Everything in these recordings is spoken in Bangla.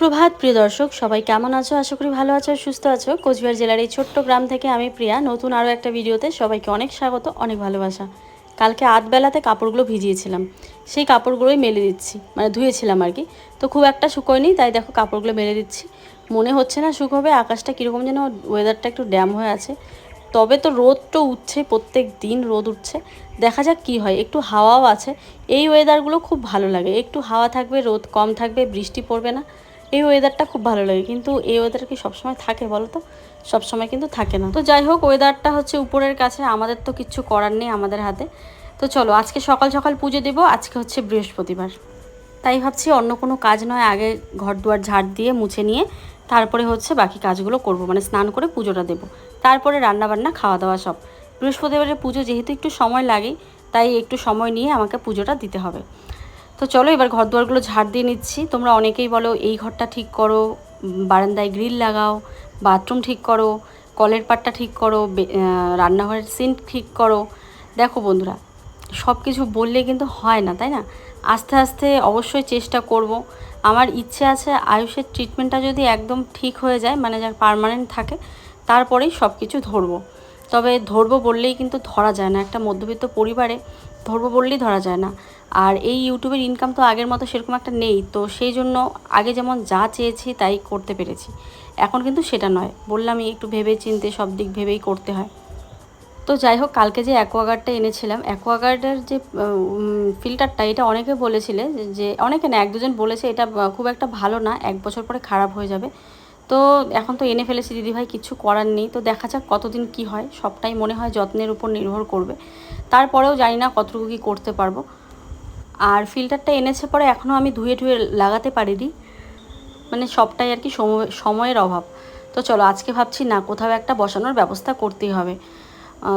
সুপ্রভাত, প্রিয় দর্শক, সবাই কেমন আছো? আশা করি ভালো আছো সুস্থ আছো। কোচবিহার জেলার এই ছোট্ট গ্রাম থেকে আমি প্রিয়া। নতুন আরও একটা ভিডিওতে সবাইকে অনেক স্বাগত, অনেক ভালোবাসা। কালকে আধবেলাতে কাপড়গুলো ভিজিয়েছিলাম। সেই কাপড়গুলোই মেলে দিচ্ছি মানে ধুয়েছিলাম আর কি। তো খুব একটা শুকোয়নি তাই দেখো কাপড়গুলো মেলে দিচ্ছি। মনে হচ্ছে না শুকোবে, আকাশটা কীরকম যেন ওয়েদারটা একটু ড্যাম হয়ে আছে। তবে তো রোদ তো উঠছে, প্রত্যেক দিন রোদ উঠছে। দেখা যাক কি হয়, একটু হাওয়াও আছে। এই ওয়েদারগুলো খুব ভালো লাগে। একটু হাওয়া থাকবে, রোদ কম থাকবে, বৃষ্টি পড়বে না। এই ওয়েদারটা খুব ভালো লাগে। কিন্তু এই ওয়েদার কি সবসময় থাকে বলো তো সবসময় কিন্তু থাকে না। তো যাই হোক ওয়েদারটা হচ্ছে উপরের কাছে, আমাদের তো কিচ্ছু করার নেই আমাদের হাতে। তো চলো, আজকে সকাল সকাল পুজো দেবো, আজকে হচ্ছে বৃহস্পতিবার। তাই ভাবছি অন্য কোনো কাজ নয়, আগে ঘর দুয়ার ঝাড় দিয়ে মুছে নিয়ে তারপরে হচ্ছে বাকি কাজগুলো করব মানে স্নান করে পুজোটা দেবো। তারপরে রান্না বান্না খাওয়া দাওয়া সব। বৃহস্পতিবারের পুজো যেহেতু একটু সময় লাগে, তাই একটু সময় নিয়ে আমাকে পুজোটা দিতে হবে। তো চলো এবার ঘর দুয়ারগুলো ঝাড় দিয়ে নিচ্ছি। তোমরা অনেকেই বলো, এই ঘরটা ঠিক করো, বারান্দায় গ্রিল লাগাও, বাথরুম ঠিক করো, কলের পাটটা ঠিক করো রান্নাঘরের সিঙ্ক ঠিক করো। দেখো বন্ধুরা সব কিছু বললে কিন্তু হয় না, তাই না? আস্তে আস্তে অবশ্যই চেষ্টা করব। আমার ইচ্ছে আছে আয়ুষের ট্রিটমেন্টটা যদি একদম ঠিক হয়ে যায় মানে যার পারমানেন্ট থাকে, তারপরেই সব কিছু ধরবো। তবে ধরবো বললেই কিন্তু ধরা যায় না। একটা মধ্যবিত্ত পরিবারে ধরবো বললেই ধরা যায় না। আর এই ইউটিউবের ইনকাম তো আগের মতো সেরকম একটা নেই, তো সেই জন্য আগে যেমন যা চেয়েছি তাই করতে পেরেছি। এখন কিন্তু সেটা নয়, বললামই একটু ভেবে চিনতে সব দিক ভেবেই করতে হয়। তো যাই হোক, কালকে যে অ্যাকোয়াগার্ডটা এনেছিলাম, অ্যাকোয়াগার্ডের যে ফিল্টারটা এটা অনেকে বলেছিলে যে, অনেকে না, এক দুজন বলেছে এটা খুব একটা ভালো না, এক বছর পরে খারাপ হয়ে যাবে। তো এখন তো এনে ফেলেছি দিদিভাই, কিছু করার নেই। তো দেখা যাক কতদিন কি হয়, সবটাই মনে হয় যত্নের উপর নির্ভর করবে। তারপরেও জানি না কতটুকু কী করতে পারব। আর ফিল্টারটা এনেছে পরে এখনও আমি ধুয়ে ধুয়ে লাগাতে পারিনি। মানে সবটাই আর কি সময়, সময়ের অভাব। তো চলো, আজকে ভাবছি না, কোথাও একটা বসানোর ব্যবস্থা করতেই হবে।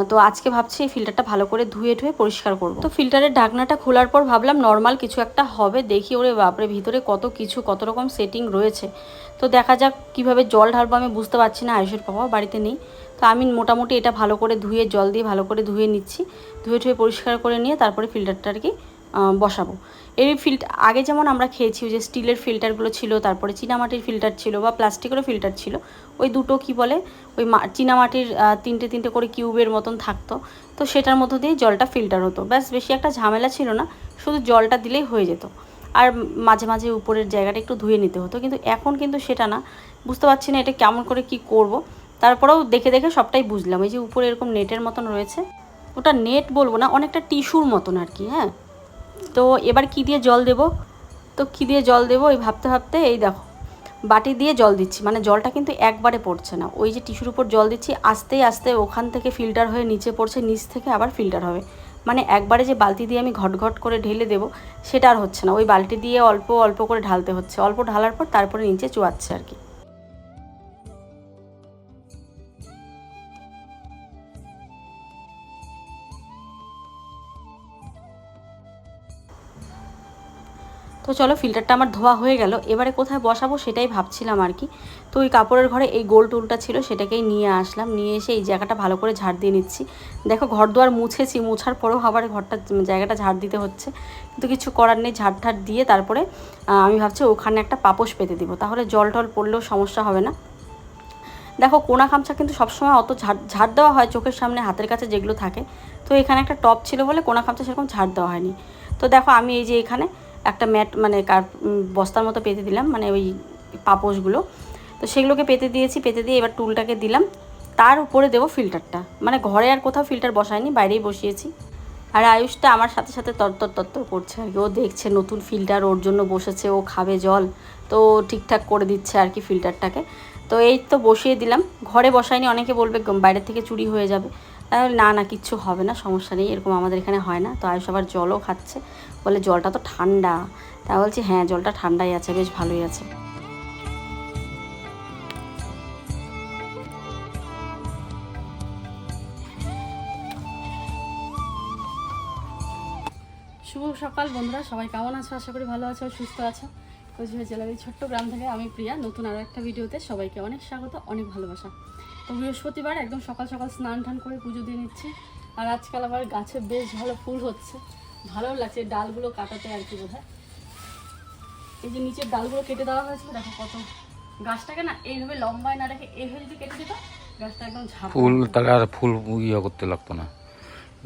তো আজকে ভাবছি এই ফিল্টারটা ভালো করে ধুয়ে ধুয়ে পরিষ্কার করব। তো ফিল্টারের ঢাকনাটা খোলার পর ভাবলাম নর্মাল কিছু একটা হবে, দেখি ওরে বাপরে ভিতরে কত কিছু, কত রকম সেটিং রয়েছে। তো দেখা যাক কীভাবে জল ঢালবো আমি বুঝতে পারছি না, আয়ুষের পাপা বাড়িতে নেই। তো আমি মোটামুটি এটা ভালো করে ধুয়ে, জল দিয়ে ভালো করে ধুয়ে নিচ্ছি। ধুয়ে ধুয়ে পরিষ্কার করে নিয়ে তারপরে ফিল্টারটা আর কি বসাবো। এই ফিল্টার আগে যেমন আমরা খেয়েছি যে স্টিলের ফিল্টারগুলো ছিল, তারপরে চীনামাটির ফিল্টার ছিল বা প্লাস্টিকেরও ফিল্টার ছিল, ওই দুটো কি বলে, ওই চীনামাটির তিনটে তিনটে করে কিউবের মতন থাকতো, তো সেটার মধ্য দিয়ে জলটা ফিল্টার হতো। ব্যাস, বেশি একটা ঝামেলা ছিল না, শুধু জলটা দিলেই হয়ে যেত। আর মাঝে মাঝে উপরের জায়গাটা একটু ধুয়ে নিতে হতো, কিন্তু এখন কিন্তু সেটা না। বুঝতে পারছি না এটা কেমন করে কি করব। তারপরেও দেখে দেখে সবটাই বুঝলাম। এই যে উপরে এরকম নেটের মতন রয়েছে, ওটা নেট বলব না, অনেকটা টিস্যুর মতন আর কি হ্যাঁ? তো এবার কি দিয়ে জল দেব? তো কি দিয়ে জল দেবো? এই ভাবতে ভাবতে এই দেখো, বাটি দিয়ে জল দিচ্ছি মানে জলটা কিন্তু একবারে পড়ছে না। ওই যে টিস্যুর উপর জল দিচ্ছি, আস্তে আস্তে ওখান থেকে ফিল্টার হয়ে নিচে পড়ছে, নিচ থেকে আবার ফিল্টার হবে। মানে একবারে যে বালতি দিয়ে আমি ঘট ঘট করে ঢেলে দেবো, সেটা আর হচ্ছে না। ওই বালতি দিয়ে অল্প অল্প করে ঢালতে হচ্ছে। অল্প ঢালার পর তারপরে নিচে চুয়াচ্ছে আর কি। তো চলো ফিল্টারটা আমার ধোয়া হয়ে গেল। এবারে কোথায় বসাবো সেটাই ভাবছিলাম আর কি। তো ওই কাপড়ের ঘরে এই গোল টুলটা ছিল সেটাকেই নিয়ে আসলাম। নিয়ে এসে এই জায়গাটা ভালো করে ঝাড় দিয়ে নিচ্ছি। দেখো ঘর দুয়ার মুছেছি, মুছার পরেও আবার ঘরটা জায়গাটা ঝাড় দিতে হচ্ছে। কিন্তু কিছু করার নেই, ঝাড় ঠাড় দিয়ে তারপরে আমি ভাবছি ওখানে একটা পাপোশ পেতে দিব। তাহলে জল টল পড়লেও সমস্যা হবে না। দেখো কোনা খামচা কিন্তু সবসময় অত ঝাড় ঝাড় দেওয়া হয় চোখের সামনে, হাতের কাছে যেগুলো থাকে। তো এখানে একটা টপ ছিল বলে কোনা খামচা সেরকম ঝাড় দেওয়া হয়নি। তো দেখো আমি এই যে এখানে একটা ম্যাট মানে কার বস্তার মতো পেতে দিলাম মানে ওই পাপোশগুলো। তো সেগুলোকে পেতে দিয়েছি, পেতে দিয়ে এবার টুলটাকে দিলাম। তার উপরে দেবো ফিল্টারটা। মানে ঘরে আর কোথাও ফিল্টার বসায়নি, বাইরেই বসিয়েছি। আর আয়ুষটা আমার সাথে সাথে তত্তর তত্তর করছে আর কি। ও দেখছে নতুন ফিল্টার, ওর জন্য বসেছে, ও খাবে জল। তো ঠিকঠাক করে দিচ্ছে আর কি ফিল্টারটাকে। তো এই তো বসিয়ে দিলাম। ঘরে বসায়নি, অনেকে বলবে বাইরে থেকে চুরি হয়ে যাবে। না না, কিচ্ছু হবে না, সমস্যা নেই, এরকম আমাদের এখানে হয় না। তো আয়ুষ আবার জলও খাচ্ছে। বলে, জলটা তো ঠান্ডা। তা বলছি হ্যাঁ জলটা ঠান্ডাই আছে, বেশ ভালোই আছে। শুভ সকাল বন্ধুরা, সবাই কেমন আছো? আশা করি ভালো আছো, সুস্থ আছো। কোচবিহার জেলার এই ছোট্ট গ্রাম থেকে আমি প্রিয়া, নতুন আরও একটা ভিডিওতে সবাইকে অনেক স্বাগত, অনেক ভালোবাসা। তো বৃহস্পতিবার একদম সকাল সকাল স্নান টান করে পুজো দিয়ে নিচ্ছি, আর আজকাল আবার গাছে বেশ ভালো ফুল হচ্ছে। ভালো লাগছে ডালগুলো কাটাতে আর কি বোধ এই যে নিচের ডালগুলো কেটে দেওয়া হয়েছিল দেখো কত। গাছটাকে না এইভাবে লম্বায় না রেখে এইভাবে যদি কেটে দিত গাছটা একদম ফুল তাহলে আর ফুল ইয়ে করতে লাগতো না।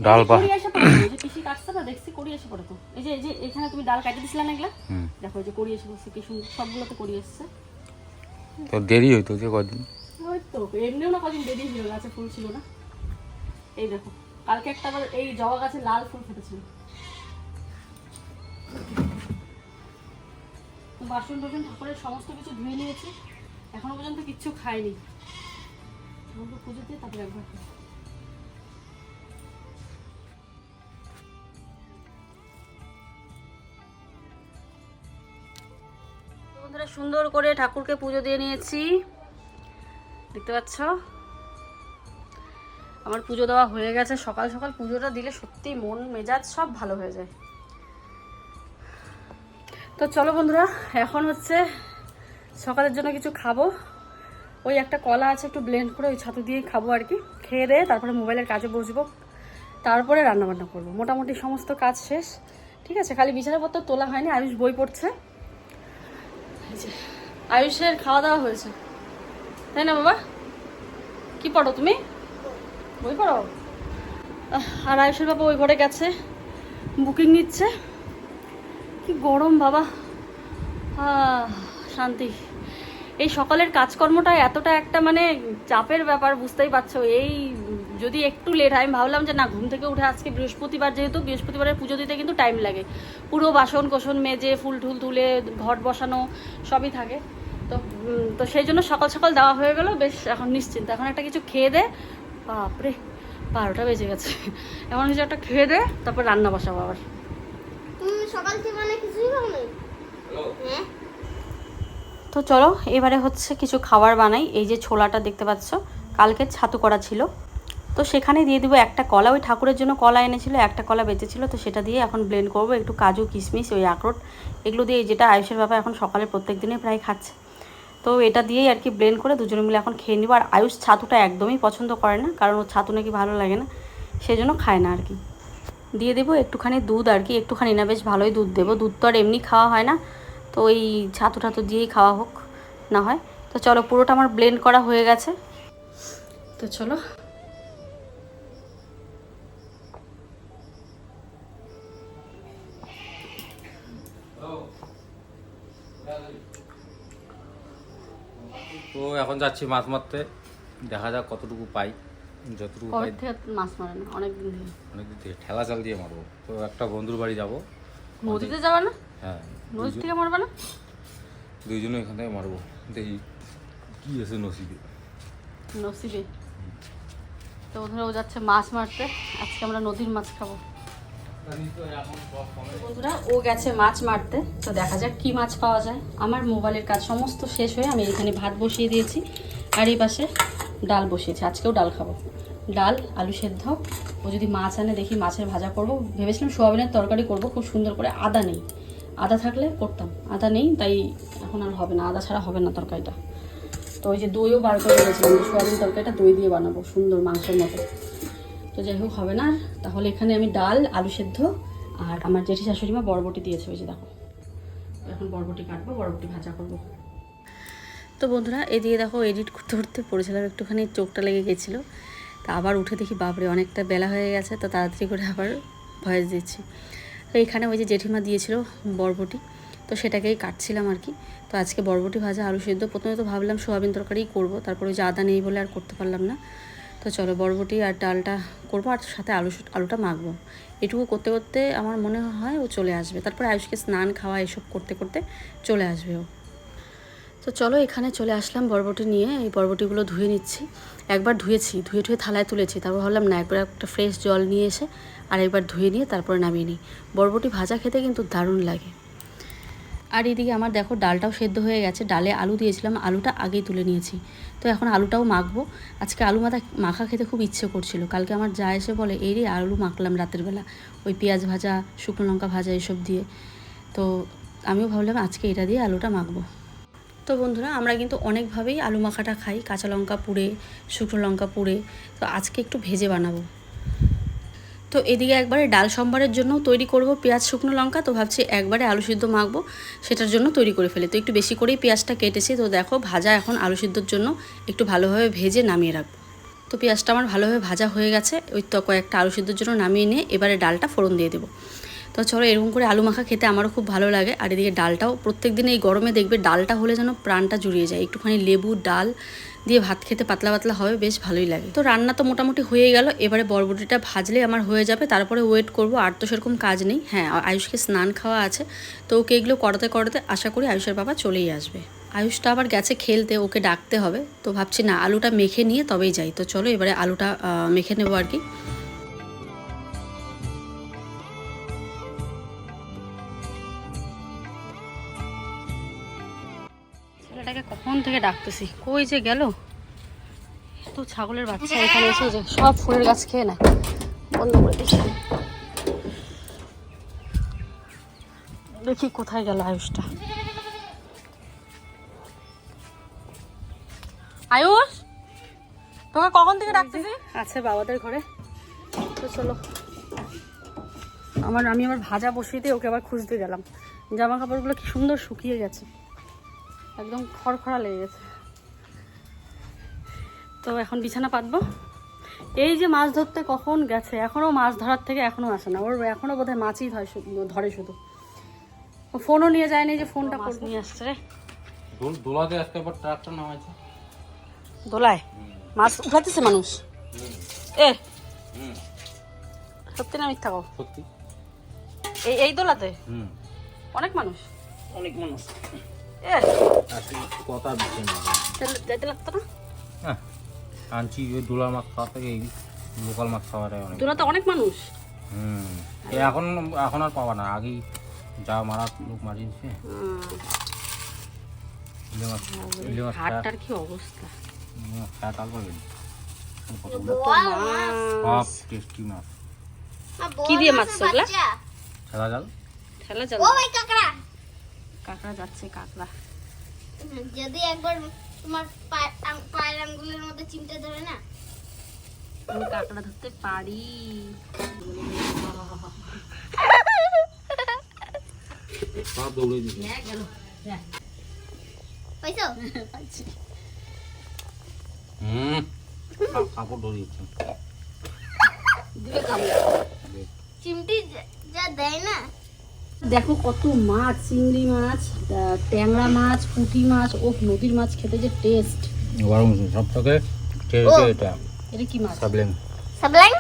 ডাল বা কড়ি এসে পড়ে এই যে পিসি কাটছে না দেখছি কড়ি এসে পড়ে তো এই যে এই যে এখানে তুমি ডাল কাটে দিছিলে না এগুলা? দেখো এই যে কড়ি এসে পড়ছে কি সুন্দর সবগুলোতে কড়ি এসছে। তো দেরি হইতো যে কদিন? ওই তো এমনিও না কদিন দেরি গাছে ফুল ছিল না। এই দেখো কালকে একটা আবার এই জবা গাছে লাল ফুল ফুটেছিল। বাসন টাসন, ঠাকুরের সমস্ত কিছু ধুয়ে নিয়েছি। এখনও পর্যন্ত কিচ্ছু খাইনি। ঠাকুরকে পুজো দিয়ে তারপরে একবার সুন্দর করে ঠাকুরকে পুজো দিয়ে নিয়েছি। দেখতে পাচ্ছ? আমার পুজো দেওয়া হয়ে গেছে। সকাল সকাল পুজোটা দিলে সত্যি মন, মেজাজ সব ভালো হয়ে যায়। তো চলো বন্ধুরা, এখন হচ্ছে সকালের জন্য কিছু খাব। ওই একটা কলা আছে, একটু ব্লেন্ড করে ওই ছাতু দিয়েই খাব আর কি। খেয়ে দিয়ে তারপরে মোবাইলের কাজে বসবো। তারপরে রান্নাবান্না করব। মোটামুটি সমস্ত কাজ শেষ। ঠিক আছে, খালি বিছানাপত্র তোলা হয়নি, আয়ুষ বই পড়ছে। আয়ুষের খাওয়া দাওয়া হয়েছে। তাই না বাবা? কি পড়ো তুমি? বই পড়ো? আর আয়ুষের বাবা ওই ঘরে গেছে বুকিং নিচ্ছে। কি গরম বাবা। শান্তি। এই সকালের কাজকর্মটা এতটা একটা মানে চাপের ব্যাপার, বুঝতেই পারছ। এই যদি একটু লেট হয়, আমি ভাবলাম যে না, ঘুম থেকে উঠে আজকে বৃহস্পতিবার যেহেতু, বৃহস্পতিবারের পুজো দিতে কিন্তু টাইম লাগে। পুরো বাসন কোসন মেজে, ফুল টুল তুলে, ঘট বসানো, সবই থাকে। তো তো সেই জন্য সকাল সকাল দেওয়া হয়ে গেল, বেশ এখন নিশ্চিন্ত। এখন একটা কিছু খেয়ে দে। বাপরে, বারোটা বেজে গেছে। এমন কিছু একটা খেয়ে দে, তারপর রান্না বসাবো আবার। সকাল থেকে মানে কিছুই খাও নাই? হ্যাঁ? তো চলো এবারে হচ্ছে কিছু খাবার বানাই। এই যে ছোলাটা দেখতে পাচ্ছ কালকে ছাতু করা ছিল। তো সেখানে দিয়ে দিব একটা কলা। ওই ঠাকুরের জন্য কলা এনেছিল একটা কলা বেঁচেছিল। তো সেটা দিয়ে এখন ব্লেন্ড করব। একটু কাজু কিশমিশ ওই আখরোট এগুলো দিয়ে যেটা আয়ুষের বাবা এখন সকালে প্রত্যেক দিনে প্রায় খাচ্ছে। তো এটা দিয়েই আর কি ব্লেন্ড করে দুজনে মিলে এখন খেয়ে নিব। আর আয়ুষ ছাতুটা একদমই পছন্দ করে না কারণ ওর ছাতু নাকি ভালো লাগে না সেই জন্য খায় না আর কি। দিয়ে দেবো, একটুখানি দুধ আর কি, একটুখানি না, বেশ ভালোই দুধ দেবো। দুধ তো আর এমনি খাওয়া হয় না, তো ওই ছাতু ঠাতু দিয়েই খাওয়া হোক, না হয়। তো চলো, পুরোটা আমার ব্লেন্ড করা হয়ে গেছে। তো চলো। তো এখন যাচ্ছি মাছ মারতে। দেখা যাক কতটুকু পাই। যতটুকু কবে থেকে মাছ মারে না অনেক দিন থেকে অনেকদিন থেকে ঠেলা চাল দিয়ে মারবো। তো একটা বন্ধুর বাড়ি যাব। নদীতে যাবে না? হ্যাঁ নদী থেকে মারবে না? দুইজনে এখান থেকে মারবো। দেখি কি আছে নসিবে। নসিবে? তো বন্ধুরা ও যাচ্ছে মাছ মারতে। আজকে আমরা নদীর মাছ খাব। বন্ধুরা ও গেছে মাছ মারতে। তো দেখা যাক কি মাছ পাওয়া যায়। আমার মোবাইলের কাজ সমস্ত শেষ হয়ে আমি এখানে ভাত বসিয়ে দিয়েছি। আর এই পাশে ডাল বসিয়েছি, আজকেও ডাল খাব। ডাল, আলু সেদ্ধ। ও যদি মাছ আনে, দেখি মাছের ভাজা করব। ভেবেছিলাম সোয়াবিনের তরকারি করব, খুব সুন্দর করে আদা নেই। আদা থাকলে করতাম। আদা নেই, তাই এখন আর হবে না। আদা ছাড়া হবে না তরকারিটা। তো ওই যে দইও বার করে রেখেছিলাম যে সোয়াবিন তরকারিটা দই দিয়ে বানাবো, সুন্দর মাংসের মতো। তো যাই হোক, হবে না। তাহলে এখানে আমি ডাল, আলু সেদ্ধ আর আমার জেঠি শাশুড়ি মা বরবটি দিয়েছে, ওই যে দেখো। এখন বরবটি কাটবো, বরবটি ভাজা করব। তো বন্ধুরা, এদিকে দেখো এডিট করতে করতে পড়েছিলাম, একটুখানি চোখটা লেগে গেছিল। তা আবার উঠে দেখি, বাপরে, অনেকটা বেলা হয়ে গেছে, তো তাড়াতাড়ি করে আবার ভয়েস দিচ্ছি। তো এখানে ওই যে জেঠিমা দিয়েছিল বরবটি, তো সেটাকেই কাটছিলাম আর কি। তো আজকে বরবটি ভাজা আলু সেদ্ধ, প্রথমে তো ভাবলাম সোয়াবিন তরকারিই করব, তারপরে ওই যে আদা নেই বলে আর করতে পারলাম না। তো চলো বরবটি আর ডালটা করব, আর সাথে আলু আলুটা মাখবো। এটুকু করতে করতে আমার মনে হয় ও চলে আসবে। তারপরে আয়ুষকে স্নান খাওয়া এসব করতে করতে চলে আসবে ও। তো চলো এখানে চলে আসলাম বরবটি নিয়ে। এই বরবটিগুলো ধুয়ে নিচ্ছি। একবার ধুয়েছি, ধুয়ে ধুয়ে থালায় তুলেছি। তারপর ভাবলাম, না, একবার একটা ফ্রেশ জল নিয়ে এসে আর একবার ধুয়ে নিয়ে তারপরে নামিয়ে নিই। বরবটি ভাজা খেতে কিন্তু দারুণ লাগে। আর এদিকে আমার দেখো, ডালটাও সেদ্ধ হয়ে গেছে। ডালে আলু দিয়েছিলাম। আলুটা আগেই তুলে নিয়েছি। তো এখন আলুটাও মাখবো। আজকে আলু মাথা মাখা খেতে খুব ইচ্ছে করছিল। কালকে আমার যা এসে বলে, এই রে, আলু মাখলাম রাতের বেলা। ওই পেঁয়াজ ভাজা, শুকনো লঙ্কা ভাজা, এসব দিয়ে। তো আমিও ভাবলাম, আজকে এটা দিয়ে আলুটা মাখবো। তো বন্ধুরা, আমরা কিন্তু অনেকভাবেই আলু মাখাটা খাই, কাঁচা লঙ্কা পুড়ে, শুকনো লঙ্কা পুড়ে, তো আজকে একটু ভেজে বানাবো। তো এদিকে একবারে ডাল সম্বারের জন্য তৈরি করব পেঁয়াজ, শুকনো লঙ্কা, তো ভাবছি একবারে আলু সিদ্ধ মাখবো, সেটার জন্য তৈরি করে ফেলি। তো একটু বেশি করেই পেঁয়াজটা কেটেছি, তো দেখো ভাজা এখন আলু সিদ্ধর জন্য একটু ভালোভাবে ভেজে নামিয়ে রাখব। তো পেঁয়াজটা আমার ভালোভাবে ভাজা হয়ে গেছে, ওই তো কয়েকটা আলু সিদ্ধর জন্য নামিয়ে নিয়ে এবারে ডালটা ফোড়ন দিয়ে দেবো। তো চলো এরকম করে আলু মাখা খেতে আমারও খুব ভালো লাগে। আর এদিকে ডালটাও প্রত্যেক দিন এই গরমে দেখবে ডালটা হলে যেন প্রাণটা জুড়িয়ে যায়। একটুখানি লেবু, ডাল দিয়ে ভাত খেতে পাতলা পাতলা হবে, বেশ ভালোই লাগে। তো রান্না তো মোটামুটি হয়ে গেল। এবারে বরবটিটা ভাজলে আমার হয়ে যাবে। তারপরে ওয়েট করব। আর তো সেরকম কাজ নেই। হ্যাঁ আয়ুষকে স্নান খাওয়া আছে। তো ওকে এগুলো করাতে করাতে আশা করি আয়ুষের বাবা চলেই আসবে। আয়ুষটা আবার গেছে খেলতে, ওকে ডাকতে হবে। তো ভাবছি না, আলুটা মেখে নিয়ে তবেই যাই। তো চলো এবারে আলুটা মেখে নেব আর কি। থেকে ডাকতেছি। কই যে গেল? তো ছাগলের বাচ্চা এখানে এসে যে সব ফুলের গাছ খেয়ে নেয়। বন্ধ করে দিয়েছে। দেখি কোথায় গেল আয়ুষটা। আয়ুষ তোকে কখন থেকে ডাকতেছি? আছে বাবাদের ঘরে। তো চলো। আমার, আমি আমার ভাজা বসিয়ে দিয়ে ওকে আবার খুঁজতে গেলাম। জামা কাপড়গুলো কি সুন্দর শুকিয়ে গেছে। একদম খড়খড়া লেগে গেছে। তো এখন বিছানা পাতবো। এই যে মাছ ধরতে কখন গেছে? এখনও মাছ ধরার থেকে এখনও আসে না। ওর এখনও বোধহয় মাছই ধরে শুধু- ধরে শুধু। ও ফোনও নিয়ে যায়নি যে ফোনটা করে নিয়ে আসছে রে। দোলাতে আজকে আবার ট্রাক্টর নামাইছে। দোলায়? মাছ উঠাতেছে মানুষ? এ! সত্যি না মিথ্যা কও? সত্যি। এই এই দোলাতে? অনেক মানুষ? অনেক মানুষ। কথা হ্যাঁ আনছি ওই দোলার মাছ খাওয়া থেকে এই লোকাল মাছ খাওয়াটাই অনেক। দোলাতে অনেক মানুষ। হুম এ এখন এখন আর পাবা না আগেই যা মারা লোক মারিয়েছে মাছ ইলে মাছ হাটটার কি অবস্থা? মাছ। সব টেস্টি কি দিয়ে মাছ জাল? ঠেলা ও ভাই কাকড়া। কাঁকড়া যাচ্ছে কাঁকড়া। যদি একবার তোমার পায়ের আঙ্গুলের মধ্যে চিমটে ধরে না? আমি কাঁকড়া ধরতে পারি। হ্যাঁ খাব চিমটি যা দেয় না? দেখো কত মাছ চিংড়ি মাছ ট্যাংরা মাছ পুঁটি মাছ ও নদীর মাছ খেতে যে টেস্ট গরম সব থেকে এটা। এটা কি মাছ? সাবলেন। সাবলাইন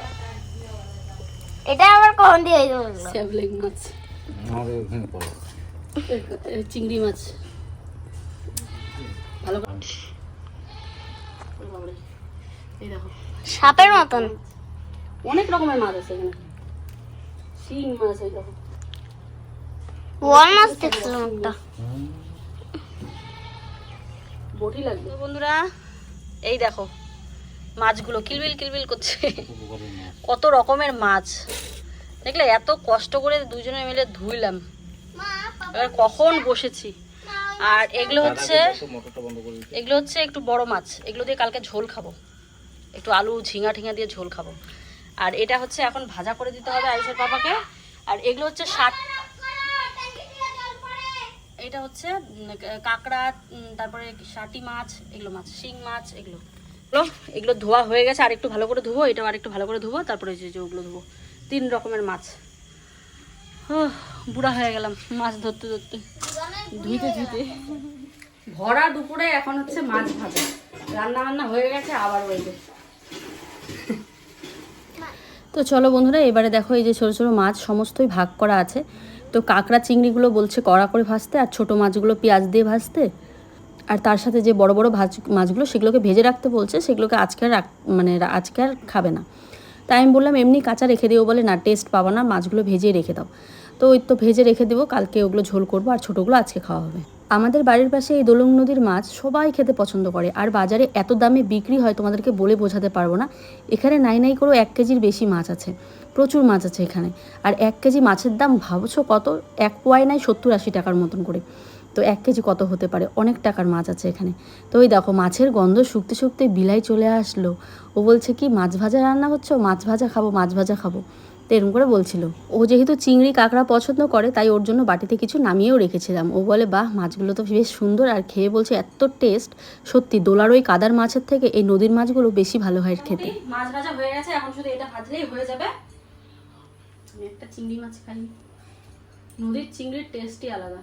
এটা আবার কখন দিয়ে স্যাবলেং মাছ। চিংড়ি মাছ। ভালো সাপের মতন। অনেক রকমের মাছ আছে এখানে। শিং মাছ এই দেখো। ওয়াল মাছ দেখছিলাম একটা। বটি লাগবে। বন্ধুরা এই দেখো মাছগুলো কিলবিল কিলবিল করছে। কত রকমের মাছ। দেখলে এত কষ্ট করে দুজনে মিলে ধুইলাম। এবার কখন বসেছি? আর এগুলো হচ্ছে এগুলো হচ্ছে একটু বড় মাছ। এগুলো দিয়ে কালকে ঝোল খাব। একটু আলু ঝিঙা ঠিঙা দিয়ে ঝোল খাব। আর এটা হচ্ছে এখন ভাজা করে দিতে হবে আয়ুষের পাপাকে। আর এগুলো হচ্ছে শাক এটা হচ্ছে কাঁকড়া তারপরে শাটি মাছ, এগুলো মাছ, শিং মাছ, এগুলো। এগুলো ধোয়া হয়ে গেছে, আর একটু ভালো করে ধুবো, এটাও আর একটু ভালো করে ধুবো, তারপরে যে ওগুলো ধুবো। তিন রকমের মাছ। বুড়া হয়ে গেলাম মাছ ধরতে ধরতে। ধুইতে ধুইতে। ভরা দুপুরে এখন হচ্ছে মাছ ভাজা। রান্না বান্না হয়ে গেছে, আবার হয়েছে তো চলো বন্ধুরা, এবারে দেখো এই যে ছোটো ছোটো মাছ, সমস্তই ভাগ করা আছে। তো কাঁকড়া চিংড়িগুলো বলছে কড়া করে ভাজতে আর ছোটো মাছগুলো পেঁয়াজ দিয়ে ভাজতে। আর তার সাথে যে বড় বড় ভাজ মাছগুলো সেগুলোকে ভেজে রাখতে বলছে, সেগুলোকে আজকে আর মানে আজকে আর খাবে না। তাই আমি বললাম, এমনি কাঁচা রেখে দিও বলে, না টেস্ট পাবো না, মাছগুলো ভেজে রেখে দাও। তো ওই তো ভেজে রেখে দেবো, কালকে ওগুলো ঝোল করব আর ছোটোগুলো আজকে খাওয়া হবে। আমাদের বাড়ির পাশে এই দোলং নদীর মাছ সবাই খেতে পছন্দ করে, আর বাজারে এত দামে বিক্রি হয় তোমাদেরকে বলে বোঝাতে পারব না। এখানে নাই নাই করেও এক কেজির বেশি মাছ আছে। প্রচুর মাছ আছে এখানে। আর এক কেজি মাছের দাম ভাবছ কত? এক পোয়ায় নাই সত্তর আশি টাকার মতন করে। তো এক কেজি কত হতে পারে? অনেক টাকার মাছ আছে এখানে। তো ওই দেখো, মাছের গন্ধ শুকতে শুকতে বিলাই চলে আসলো। ও বলছে, কি, মাছ ভাজা রান্না হচ্ছে? মাছ ভাজা খাব, মাছ ভাজা খাব। তো এরকম করে বলছিল। ও যেহেতু চিংড়ি, কাঁকড়া পছন্দ করে, তাই ওর জন্য বাটিতে কিছু নামিয়েও রেখেছিলাম। ও বলে, বাহ, মাছগুলো তো বেশ সুন্দর। আর খেয়ে বলছে, এত টেস্ট! সত্যি, দোলার ওই কাদার মাছের থেকে এই নদীর মাছগুলো বেশি ভালো হয় খেতে। মাছ ভাজা হয়ে গেছে, এখন শুধু এটা ভাজলেই হয়ে যাবে। আমি একটা চিংড়ি মাছ খাই। নদীর চিংড়ির টেস্টই আলাদা।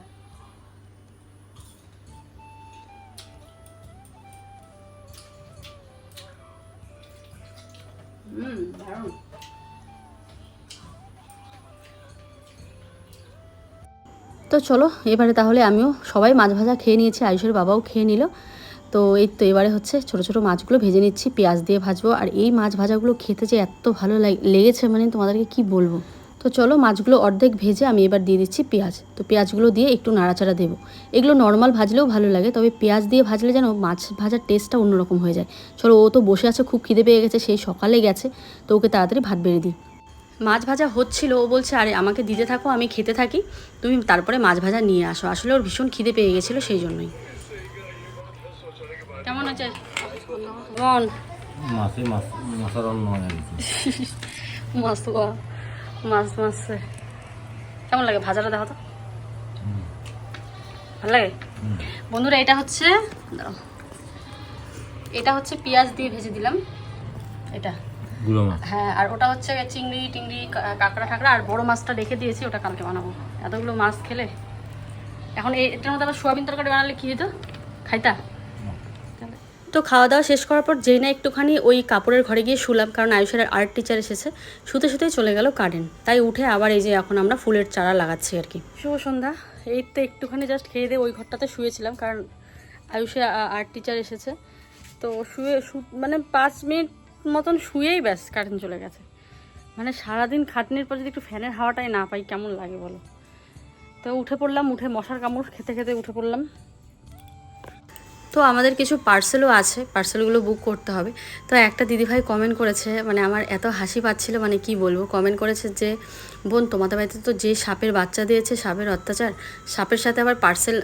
তো চলো, এবারে তাহলে আমিও সবাই মাছ ভাজা খেয়ে নিয়েছি, আয়ুষের বাবাও খেয়ে নিল। তো এই তো এবারে হচ্ছে ছোট ছোট মাছগুলো ভেজে নিচ্ছি, পেঁয়াজ দিয়ে ভাজবো। আর এই মাছ ভাজাগুলো খেতে যে এত ভালো লাগ- লেগেছে মানে তোমাদেরকে কি বলব? তো চলো মাছগুলো অর্ধেক ভেজে আমি এবার দিয়ে দিচ্ছি পেঁয়াজ। তো পেঁয়াজগুলো দিয়ে একটু নাড়াচাড়া দেবো। এগুলো নর্মাল ভাজলেও ভালো লাগে তবে পেঁয়াজ দিয়ে ভাজলে যেন মাছ ভাজার টেস্টটা অন্যরকম হয়ে যায়। চলো ও তো বসে আছে খুব খিদে পেয়ে গেছে সেই সকালে গেছে তো ওকে তাড়াতাড়ি ভাত বেড়ে দিই। মাছ ভাজা হচ্ছিল ও বলছে আরে আমাকে দিতে থাকো আমি খেতে থাকি তুমি তারপরে মাছ ভাজা নিয়ে আসো। আসলে ওর ভীষণ খিদে পেয়ে গেছিল সেই জন্যই। কেমন আছে? মাছে মাছ মাছ মাছ মাছ কেমন লাগে? ভাজাটা দেখো তো। ভালো লাগে? বন্ধুরা এটা হচ্ছে এটা হচ্ছে পেঁয়াজ দিয়ে ভেজে দিলাম। এটা। হ্যাঁ আর ওটা হচ্ছে চিংড়ি টিংড়ি কাঁকড়া ঠাকড়া আর বড় মাছটা রেখে দিয়েছি ওটা কালকে বানাবো। এতগুলো মাছ খেলে। এখন এটার মধ্যে আবার সোয়াবিন তরকারি বানালে কি হতো খাইতা? তো খাওয়া দাওয়া শেষ করার পর যেই না একটুখানি ওই কাপড়ের ঘরে গিয়ে শুলাম, কারণ আয়ুষের আর্ট টিচার এসেছে। শুতে শুতেই চলে গেল কারেন্ট তাই উঠে আবার এই যে এখন আমরা ফুলের চারা লাগাচ্ছি আর কি। শুভ সন্ধ্যা। এই তো একটুখানি জাস্ট খেয়ে দিয়ে ওই ঘরটাতে শুয়েছিলাম, কারণ আয়ুষের আর্ট টিচার এসেছে। তো শুয়ে মানে পাঁচ মিনিট মতন শুয়েই ব্যাস কারেন্ট চলে গেছে। মানে সারাদিন খাটনির পর যদি একটু ফ্যানের হাওয়াটাই না পাই, কেমন লাগে বলো? তো উঠে পড়লাম, উঠে মশার কামড় খেতে খেতে উঠে পড়লাম। তো আমাদের কিছু পার্সেলও আছে পার্সেলগুলো বুক করতে হবে। তো একটা দিদিভাই কমেন্ট করেছে মানে আমার এত হাসি পাচ্ছিল মানে কি বলব? কমেন্ট করেছে যে, বোন, তোমাদের বাড়িতে তো যে সাপের বাচ্চা দিয়েছে, সাপের অত্যাচার, সাপের সাথে আবার পার্সেল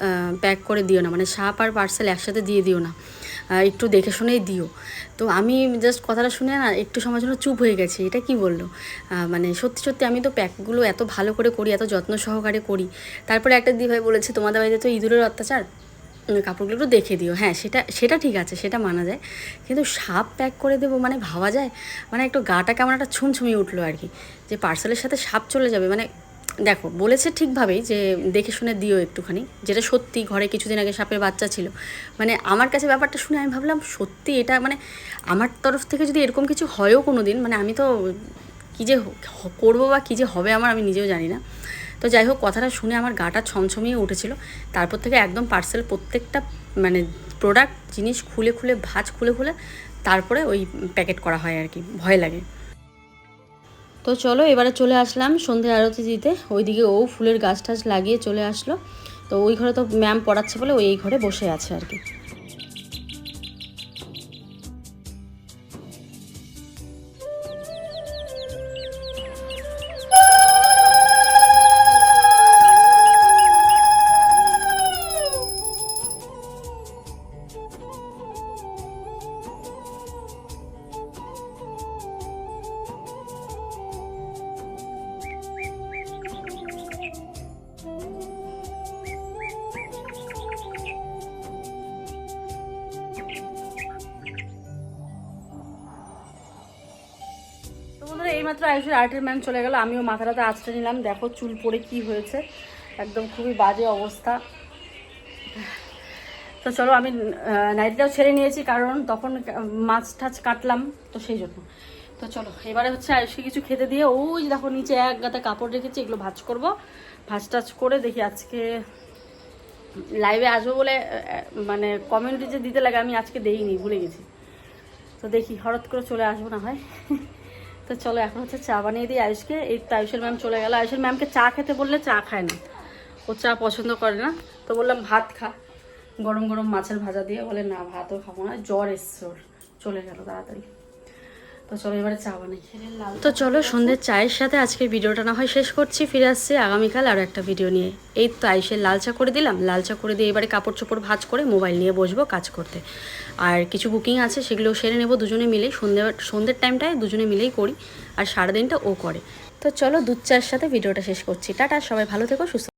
প্যাক করে দিও না। মানে সাপ আর পার্সেল একসাথে দিয়ে দিও না। একটু দেখে শুনেই দিও। তো আমি জাস্ট কথাটা শুনে না, একটু সময় জন্য চুপ হয়ে গেছি। এটা কি বলল? মানে সত্যি সত্যি আমি তো প্যাকগুলো এত ভালো করে করি, এত যত্ন সহকারে করি। তারপরে একটা দিদিভাই বলেছে, তোমাদের বাড়িতে তো ইঁদুরের অত্যাচার কাপড়গুলো একটু দেখে দিও। হ্যাঁ সেটা সেটা ঠিক আছে, সেটা মানা যায়। কিন্তু সাপ প্যাক করে দেবো মানে ভাবা যায়? মানে একটু গাটা কেমন একটা ছুমছুমিয়ে উঠল আর কি। যে পার্সেলের সাথে সাপ চলে যাবে মানে দেখো, বলেছে ঠিকভাবেই যে দেখে শুনে দিও একটুখানি। যেটা সত্যি, ঘরে কিছুদিন আগে সাপের বাচ্চা ছিল। মানে আমার কাছে ব্যাপারটা শুনে আমি ভাবলাম, সত্যি এটা মানে আমার তরফ থেকে যদি এরকম কিছু হয়ও কোনো দিন মানে আমি তো কী যে করব বা কী যে হবে আমার আমি নিজেও জানি না। তো যাই হোক, কথাটা শুনে আমার গাটা ছমছমিয়ে উঠেছিল। তারপর থেকে একদম পার্সেল প্রত্যেকটা মানে প্রোডাক্ট জিনিস খুলে খুলে, ভাজ খুলে খুলে, তারপরে ওই প্যাকেট করা হয় আর কি। ভয় লাগে। তো চলো, এবারে চলে আসলাম সন্ধে আরতি দিতে। ওইদিকে ও ফুলের গাছ টাছ লাগিয়ে চলে আসলো। তো ওই ঘরে তো ম্যাম পড়াচ্ছে বলে ওই ঘরে বসে আছে আর কি। এইমাত্র আয়ুষের আর্টের ম্যাম চলে গেল, আমিও মাথাটাতে আঁচড়ে নিলাম। দেখো চুল পড়ে কি হয়েছে। একদম খুবই বাজে অবস্থা। তো চলো, আমি নাইটিটাও ছেড়ে নিয়েছি, কারণ তখন মাছ টাছ কাটলাম, তো সেই জন্য। তো চলো, এবারে হচ্ছে আয়ুষকে কিছু খেতে দিয়ে, ওই দেখো নিচে এক গাদা কাপড় রেখেছি, এগুলো ভাজ করব। ভাজ টাজ করে দেখি আজকে লাইভে আসব বলে মানে কমেন্টে যে দিতে লাগে, আমি আজকে দেইনি, ভুলে গেছি। তো দেখি, হঠাৎ করে চলে আসব না হয়। তো চলো, এখন হচ্ছে চা বানিয়ে দিই আয়ুষকে। এই তো আয়ুষের ম্যাম চলে গেল। আয়ুষের ম্যামকে চা খেতে বললে চা খায় না। ও চা পছন্দ করে না। তো বললাম, ভাত খা। গরম গরম মাছের ভাজা দিয়ে বলে, না, ভাতও খাব না। জ্বর এসছে ওর। চলে গেল তাড়াতাড়ি। তো চলো এবারে চা বানাই। তো চলো সন্ধ্যের চায়ের সাথে আজকে ভিডিওটা না হয় শেষ করছি, ফিরে আসছি আগামীকাল আরও একটা ভিডিও নিয়ে। এই তো আইসে লাল চা করে দিলাম, লাল চা করে দিয়ে এবারে কাপড় চোপড় ভাঁজ করে মোবাইল নিয়ে বসবো কাজ করতে। আর কিছু বুকিং আছে সেগুলো সেরে নেব দুজনে মিলেই সন্ধ্যে, সন্ধ্যের টাইমটায় দুজনে মিলেই করি, আর সারাদিনটা ও করে। তো চলো দুধ চায়ের সাথে ভিডিওটা শেষ করছি। টাটা, সবাই ভালো থেকো, সুস্থ